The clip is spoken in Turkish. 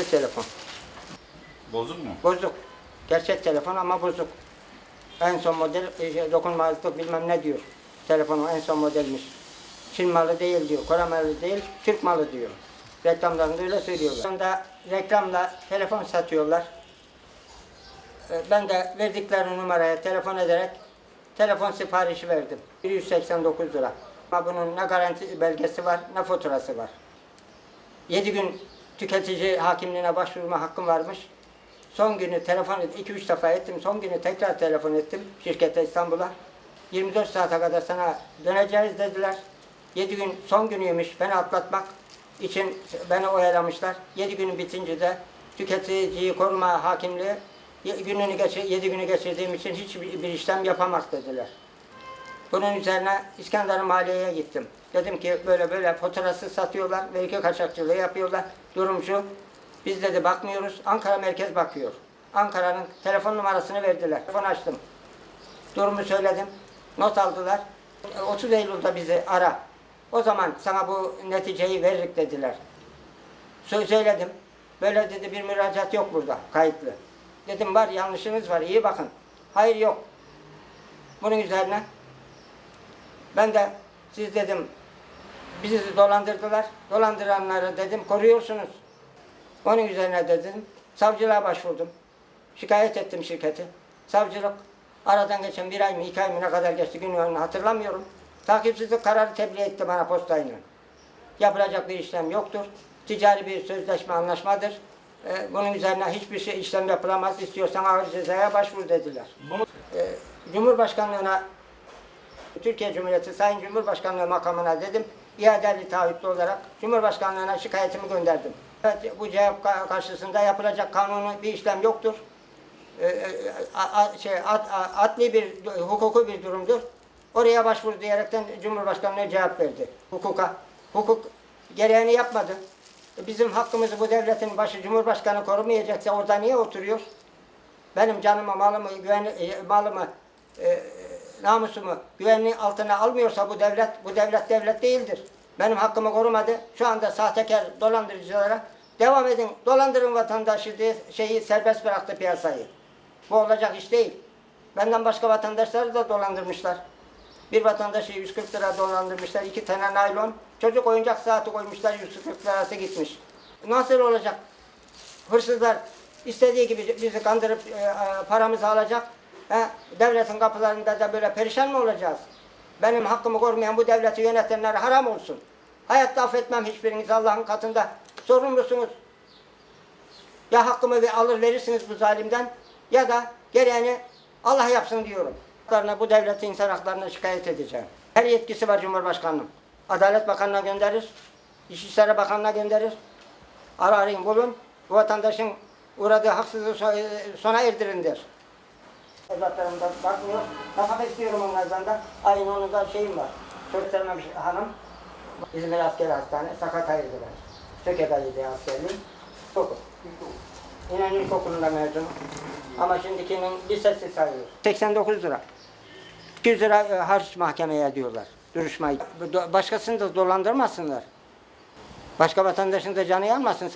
Şu telefon. Bozuk mu? Bozuk. Gerçek telefon ama bozuk. En son model e, şey, dokunmazlık bilmem ne diyor. Telefonun en son modelmiş. Çin malı değil diyor. Kore malı değil, Türk malı diyor. Reklamlarında öyle söylüyorlar. Sonunda reklamla telefon satıyorlar. E, Ben de verdikleri numaraya telefon ederek telefon siparişi verdim. 189 lira. Ama bunun ne garanti belgesi var ne faturası var. 7 gün tüketici hakimliğine başvurma hakkım varmış. Son günü telefon 2-3 defa ettim. Son günü tekrar telefon ettim şirkete İstanbul'a. 24 saate kadar sana döneceğiz dediler. 7 gün son günüymüş beni atlatmak için beni oyalamışlar. 7 günü bitince de tüketiciyi koruma hakimliği gününü geçir, 7 günü geçirdiğim için hiçbir bir işlem yapamak dediler. Bunun üzerine İskender Maliye'ye gittim. Dedim ki böyle böyle faturası satıyorlar, vergi kaçakçılığı yapıyorlar. Durum şu, biz dedi bakmıyoruz, Ankara merkez bakıyor. Ankara'nın telefon numarasını verdiler. Telefon açtım. Durumu söyledim. Not aldılar. 30 Eylül'de bizi ara. O zaman sana bu neticeyi veririk dediler. Söz söyledim. Böyle dedi bir müracaat yok burada kayıtlı. Dedim var yanlışınız var iyi bakın. Hayır yok. Bunun üzerine ben de siz dedim bizi dolandırdılar. Dolandıranları dedim koruyorsunuz. Onun üzerine dedim savcılığa başvurdum. Şikayet ettim şirketi. Savcılık aradan geçen bir ay mı iki ay mı ne kadar geçti gün yılını hatırlamıyorum. Takipsizlik kararı tebliğ etti bana postayla. Yapılacak bir işlem yoktur. Ticari bir sözleşme anlaşmadır. Ee, bunun üzerine hiçbir şey işlem yapılamaz. İstiyorsan ağır cezaya başvur dediler. Ee, Cumhurbaşkanlığına Türkiye Cumhuriyeti Sayın Cumhurbaşkanlığı makamına dedim. İadeli taahhütlü olarak Cumhurbaşkanlığına şikayetimi gönderdim. Evet, bu cevap ka- karşısında yapılacak kanuni bir işlem yoktur. Ee, e, a- şey, adli bir, hukuku bir durumdur. Oraya başvur diyerekten Cumhurbaşkanlığı cevap verdi. Hukuka. Hukuk gereğini yapmadı. E, Bizim hakkımızı bu devletin başı Cumhurbaşkanı korumayacaksa orada niye oturuyor? Benim canımı, malımı, güven, e, malımı, namusumu güvenliğin altına almıyorsa bu devlet, bu devlet devlet değildir. Benim hakkımı korumadı. Şu anda sahtekar dolandırıcılara devam edin, dolandırın vatandaşı diye şeyi serbest bıraktı piyasayı. Bu olacak iş değil. Benden başka vatandaşları da dolandırmışlar. Bir vatandaşı 140 lira dolandırmışlar, iki tane naylon. Çocuk oyuncak saati koymuşlar, 140 lirası gitmiş. Nasıl olacak? hırsızlar istediği gibi bizi kandırıp e, e, paramızı alacak. He, devletin kapılarında da böyle perişan mı olacağız? Benim hakkımı korumayan bu devleti yönetenlere haram olsun. Hayatta affetmem hiçbiriniz Allah'ın katında. Sorumlusunuz. Ya hakkımı alır verirsiniz bu zalimden ya da gereğini Allah yapsın diyorum. Bu devleti insan haklarına şikayet edeceğim. Her yetkisi var Cumhurbaşkanı'nın. Adalet Bakanı'na gönderir. İçişleri Bakanı'na gönderir. Ara arayın bulun. Bu vatandaşın uğradığı haksızlığı so- sona erdirin der. Evlatlarımdan bakmıyor. Nafaka istiyorum onlardan da. Aynı onun da şeyim var. Göstermemiş hanım. İzmir Askeri Hastane. Sakat hayırdılar. Söke'deydi askerliğim. Okul. İnan ilkokulunda mezunum. Ama şimdikinin lisesi sayılır. 89 lira. 200 lira e, harç mahkemeye diyorlar. Duruşmayı. Başkasını da dolandırmasınlar. Başka vatandaşın da canı yanmasın.